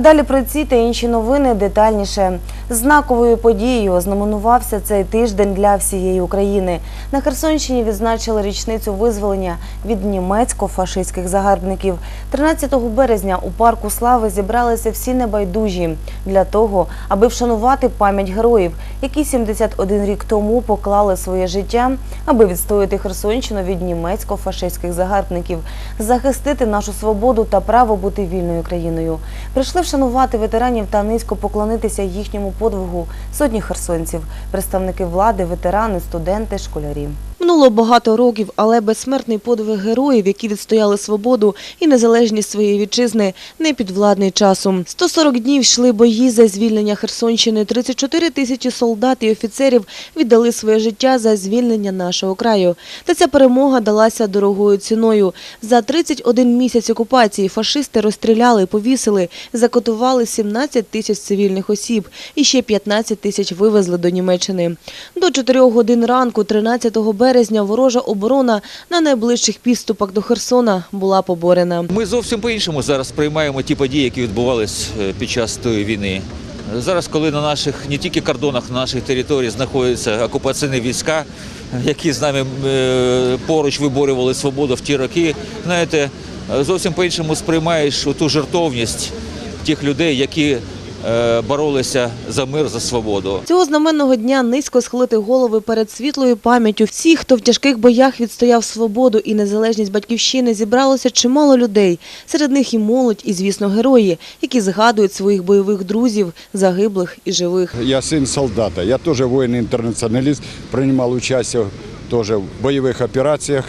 далі про ці та інші новини детальніше. Знаковою подією ознаменувався цей тиждень для всієї України. На Херсонщині відзначили річницю визволення від німецько-фашистських загарбників. 13 березня у парку слави зібралися всі небайдужі для того, аби вшанувати пам'ять героїв, які 71 рік тому поклали своє життя, аби відстояти Херсонщину від німецько-фашистських загарбників, захистити нашу свободу та право бути вільною країною. Прийшли вшанувати ветеранів та низько поклонитися їхньому подвигу сотні херсонців, представники влади, ветерани, студенти, школярі. Минуло багато років, але безсмертний подвиг героїв, які відстояли свободу і незалежність своєї вітчизни, не підвладний часом. 140 днів йшли бої за звільнення Херсонщини. 34 тисячі солдат і офіцерів віддали своє життя за звільнення нашого краю. Та ця перемога далася дорогою ціною. За 31 місяць окупації фашисти розстріляли, повісили, закотували 17 тисяч цивільних осіб і ще 15 тисяч вивезли до Німеччини. До 4 годин ранку, 13 березня, ворожа оборона на найближчих підступах до Херсона була поборена. Ми зовсім по-іншому зараз сприймаємо ті події, які відбувалися е, під час тої війни. Зараз, коли на наших не тільки кордонах, на нашій території знаходяться окупаційні війська, які з нами е, поруч виборювали свободу в ті роки, знаєте, е, зовсім по-іншому сприймаєш ту жертовність тих людей, які боролися за мир, за свободу. Цього знаменного дня низько схилити голови перед світлою пам'яттю всіх, хто в тяжких боях відстояв свободу і незалежність батьківщини, зібралося чимало людей. Серед них і молодь, і, звісно, герої, які згадують своїх бойових друзів, загиблих і живих. Я сын солдата. Я тоже воин-интернационалист. Принимал участие тоже в боевых операциях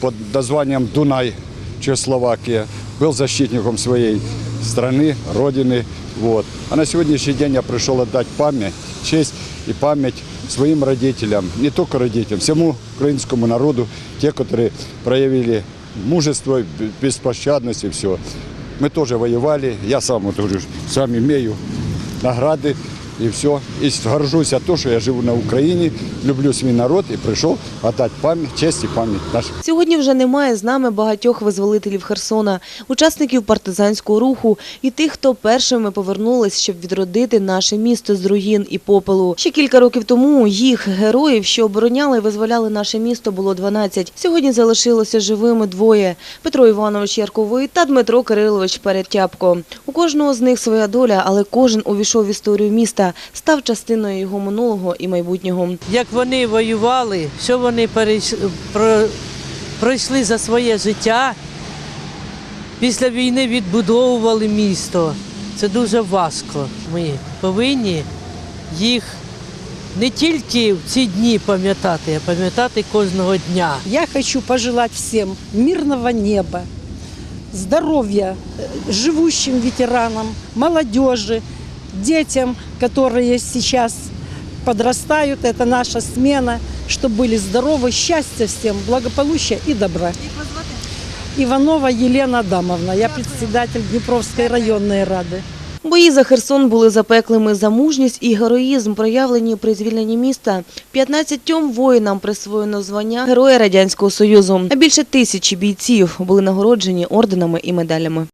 под названием «Дунай», Чехословакия Был защитником своей страны, родины. Вот. А на сегодняшний день я пришел отдать память, честь и память своим родителям, не только родителям, всему украинскому народу, те, которые проявили мужество, б- беспощадность и все. Мы тоже воевали, я сам вот говорю, сам имею награды и все. И горжусь от того, что я живу на Украине, люблю свой народ и пришел отдать память, честь и память наших. Сьогодні вже немає з нами багатьох визволителів Херсона, учасників партизанського руху і тих, хто першими повернулись, щоб відродити наше місто з руїн і попелу. Ще кілька років тому їх, героїв, що обороняли і визволяли наше місто, було 12. Сьогодні залишилося живими двоє – Петро Іванович Ярковий та Дмитро Кирилович Перетяпко. У кожного з них своя доля, але кожен увійшов в історію міста, став частиною його минулого і майбутнього. як вони воювали, що вони пройшли за своє життя. Після війни відбудовували місто. Це дуже важко. Ми повинні їх не тільки в ці дні пам'ятати, а пам'ятати кожного дня. Я хочу пожелать всем мирного неба, здоровья э, живущим ветеранам, молодежи, детям, которые сейчас подрастают. Это наша смена, чтобы были здоровы, счастья всем, благополучия и добра. Иванова Елена Адамовна, я председатель Днепровской районной рады. Бої за Херсон були запеклими за мужність і героїзм, проявлені при звільненні міста. 15 воїнам присвоєно звання Героя Радянського Союзу. А більше тисячі бійців були нагороджені орденами і медалями.